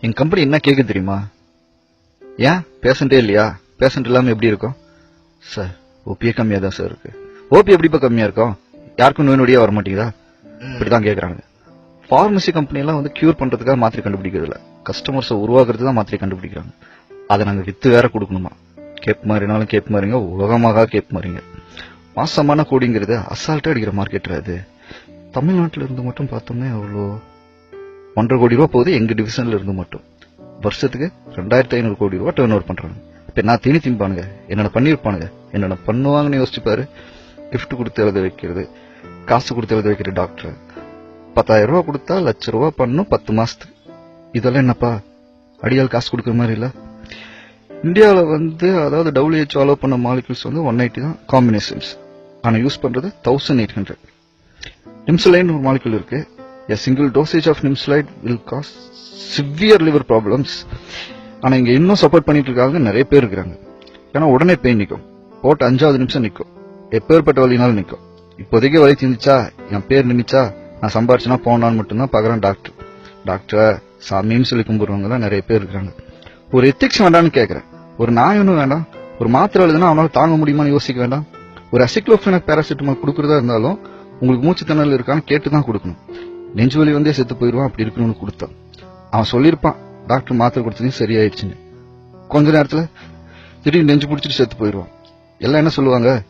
என் company என்ன கேட்க தெரியுமா? ஏன்? பேஷண்டே இல்லையா? பேஷண்ட் இல்லாம எப்படி இருக்கும்? சார் ஓபியே கம்மியா தான் சார் இருக்கு. ஓபி எப்படிப்பா கம்மியா இருக்கும்? யாருக்கும் நோய் நொடியா வர மாட்டேங்குதா இப்படிதான் கேக்குறாங்க. பார்மசி கம்பெனி எல்லாம் வந்து கியூர் பண்றதுக்காக மாத்திரை கண்டுபிடிக்கிறது இல்ல. கஸ்டமர்ஸை உருவாக்குறது தான் மாத்திரை கண்டுபிடிக்கிறாங்க. அதை நாங்க வித்து வேற கொடுக்கணுமா? கேப் மாறினாலும் கேப் மாறிங்க உலகமாக கேப் மாறிங்க. மாசமான கோடிங்கிறது அசால்ட்டா அடிக்கிற மார்க்கெட் அது. தமிழ்நாட்டுல இருந்து மட்டும் பார்த்தோம்னா அவ்வளோ ஒன்றரை கோடி ரூபா போகுது எங்க டிவிஷன்ல இருந்து மட்டும். வருஷத்துக்கு ரெண்டாயிரத்தி ஐநூறு கோடி ரூபா டேர்ன் ஓவர் பண்றாங்க. இப்ப நான் தீனி திம்பானுங்க. என்னென்ன பண்ணிருப்பானுங்க என்னென்ன பண்ணுவாங்கன்னு யோசிச்சுப்பாரு. கிஃப்ட் கொடுத்து எழுத வைக்கிறது காசு கொடுத்து எழுத வைக்கிற டாக்டர் பத்தாயிரம் ரூபா கொடுத்தா லட்ச ரூபா பண்ணும் பத்து மாசத்துக்கு. இதெல்லாம் என்னப்பா? அடியால் காசு கொடுக்குற மாதிரி இல்ல? இந்தியாவில் வந்து அதாவது டபிள்யூஹெச் அலோவ் பண்ண மாலிகுல்ஸ் வந்து ஒன் எயிட்டி தான் காம்பினேஷன்ஸ் ஆனால் யூஸ் பண்ணுறது தௌசண்ட் எயிட் ஹண்ட்ரட் நிம்சலைன்னு ஒரு மாலிகுல் இருக்குது a single dosage of nimslide will cause severe liver problems. ஆனால் இங்கே இன்னும் சப்போர்ட் பண்ணிட்டு இருக்காங்க நிறைய பேர் இருக்கிறாங்க. ஏன்னா உடனே பெயின் நிற்கும் போட்டு அஞ்சாவது நிமிஷம் நிற்கும் எப்பேற்பட்ட வழினாலும் நிற்கும் இப்போதைக்கு வழி தீந்துச்சா? என் பேர் நினைச்சா நான் சம்பாரிச்சுனா போனான்னு மட்டும்தான் பார்க்குறேன் டாக்டர் டாக்டர் சாமின்னு சொல்லி கும்பிடுறவங்க தான் நிறைய பேர் இருக்கிறாங்க. ஒரு எத்திக்ஸ் வேண்டாம்னு கேட்குறேன் ஒரு நாய் ஒன்றும் வேண்டாம். ஒரு மாத்திரை எழுதுனா அவனால் தாங்க முடியுமான்னு யோசிக்க வேண்டாம். ஒரு அசிக்ளோஃபெனக் பேராசிட்டமால் கொடுக்குறதா இருந்தாலும் உங்களுக்கு மூச்சு இருக்கான்னு கேட்டு தான் கொடுக்கணும். நெஞ்சு வலி வந்தே செத்து போயிடுவான் அப்படி இருக்கணும்னு கொடுத்தான். அவன் சொல்லியிருப்பான் டாக்டர் மாத்திரை கொடுத்ததையும் சரியாயிடுச்சுன்னு. கொஞ்ச நேரத்துல திடீர்னு நெஞ்சு பிடிச்சிட்டு செத்து போயிடுவான். எல்லாம் என்ன சொல்லுவாங்க?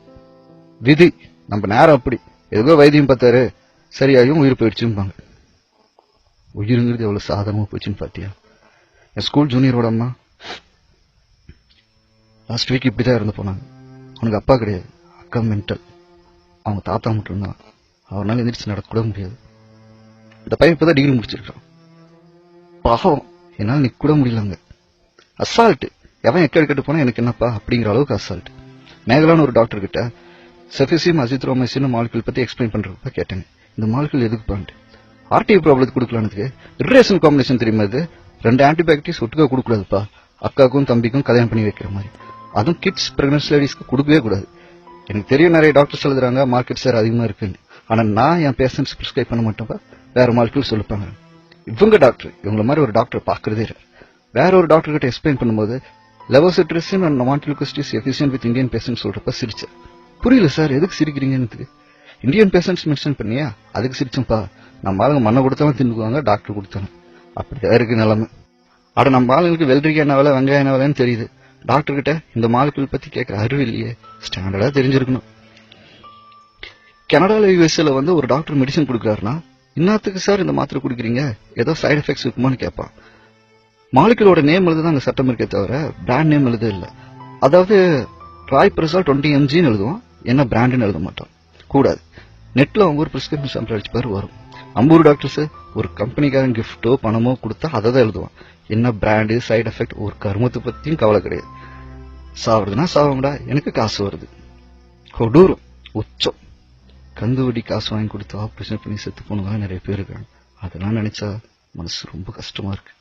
விதி நம்ம நேரம் அப்படி. எதுவோ வைத்தியம் பார்த்தாரு சரியாயும் உயிர் போயிடுச்சும்பாங்க. உயிருங்கிறது எவ்வளவு சாதகமாக போச்சுன்னு பார்த்தியா? என் ஸ்கூல் ஜூனியரோட அம்மா லாஸ்ட் வீக் இப்படி தான் இறந்து போனாங்க. அவனுக்கு அப்பா கிடையாது அக்கா மென்டல் அவங்க தாத்தா மட்டும்தான். அவனால எந்திரிச்சு நடக்க கூட முடியாது. இந்த பையன் இப்பதான் டிகிரி முடிச்சிருக்கான். பாவம் என்னால நிக்க கூட முடியலங்க அசால்ட் எவன் எக்க கட்டு போனா எனக்கு என்னப்பா அப்படிங்கிற அளவுக்கு அசால்ட் மேகலான ஒரு டாக்டர் கிட்ட செஃபிசியம் அசித்ரோமைசின் மாலிகுல் பத்தி எக்ஸ்பிளைன் பண்றப்ப கேட்டேங்க இந்த மாலிகுல் எதுக்கு பான்ட்டு ஆர்டிஐ ப்ராப்ளத்துக்கு கொடுக்கலானதுக்கு ரிலேஷன் காம்பினேஷன் தெரியுமா இது? ரெண்டு ஆன்டிபயோட்டிக்ஸ் ஒட்டுக்க கொடுக்கூடாதுப்பா அக்காவுக்கும் தம்பிக்கும் கல்யாணம் பண்ணி வைக்கிற மாதிரி. அதுவும் கிட்ஸ் பிரெக்னன்சி லேடிஸ்க்கு கொடுக்கவே கூடாது. எனக்கு தெரியும் நிறைய டாக்டர்ஸ் எழுதுறாங்க மார்க்கெட் ஷேர் அதிகமா இருக்குன்னு. ஆனா நான் என் பேஷண்ட்ஸ் பிரிஸ்கிரைப் பண்ண மாட்டேன்ப்பா. வேற மாலிகுல் சொல்லிப்பாங்க. இவங்க டாக்டர் இவங்கள மாதிரி ஒரு டாக்டர் பார்க்கறதே வேற ஒரு டாக்டர் கிட்ட எக்ஸ்பிளைன் பண்ணும்போது லெவோசிட்ரிசின் அண்ட் நொமாட்டிலுகஸ்டிஸ் எஃபிஷியன் வித் இந்தியன் பேஷண்ட் சொல்றப்ப சிரிச்சேன். புரியல சார் எதுக்கு சிரிக்கிறீங்கன்னு இந்தியன் பேஷன்ட்ஸ் மென்ஷன் பண்ணியா? அதுக்கு சிரிச்சேன்ப்பா. நம்ம ஆளுங்க மண்ணை கொடுத்தாலும் தின்னுக்குவாங்க டாக்டர் கொடுத்தாலும். அப்படிதான் இருக்கு நிலைமை. ஆட நம்ம ஆளுங்களுக்கு வெள்ளரிக்காய் என்ன வேலை வெங்காயம் என்ன வேலைன்னு தெரியுது. டாக்டர் கிட்ட இந்த மாலிகுல் பத்தி கேட்கற அறிவு இல்லையே. ஸ்டாண்டர்டா தெரிஞ்சிருக்கணும். கனடால யூஎஸ்ஏல வந்து ஒரு டாக்டர் மெடிசன் கொடுக்குறாருன்னா இன்னத்துக்கு சார் இந்த மாத்திரை குடிக்கிறீங்க? ஏதோ சைடு எஃபெக்ட்ஸ் இருக்குமான்னு கேட்பான். மாலிகுலோட நேம் எழுதுதான் அங்கே சட்டம் இருக்கே தவிர பிராண்ட் நேம் எழுத இல்லை. அதாவது ராய் பிரசால் டுவெண்ட்டி எம்ஜின்னு எழுதுவோம் என்ன பிராண்டுன்னு எழுத மாட்டோம் கூடாது. நெட்டில் அவங்க ஒரு ப்ரிஸ்கிரிப்ஷன் சாம்பிள் அடிச்சு பேர் வரும். அம்பூர் டாக்டர்ஸ் ஒரு கம்பெனிக்காரன் கிஃப்ட்டோ பணமோ கொடுத்தா அதை தான் எழுதுவான். என்ன பிராண்டு சைடு எஃபெக்ட் ஒரு கருமத்தை பற்றியும் கவலை கிடையாது. சாவுறதுன்னா சாவுங்கடா. எனக்கு காசு வருது. கொடூரம். உச்சம். கந்து வட்டி காசு வாங்கி கொடுத்து ஆப்ரேஷன் பண்ணி செத்து போனவங்க நிறைய பேர் இருக்காங்க. அதெல்லாம் நினைச்சா மனசு ரொம்ப கஷ்டமா இருக்கு.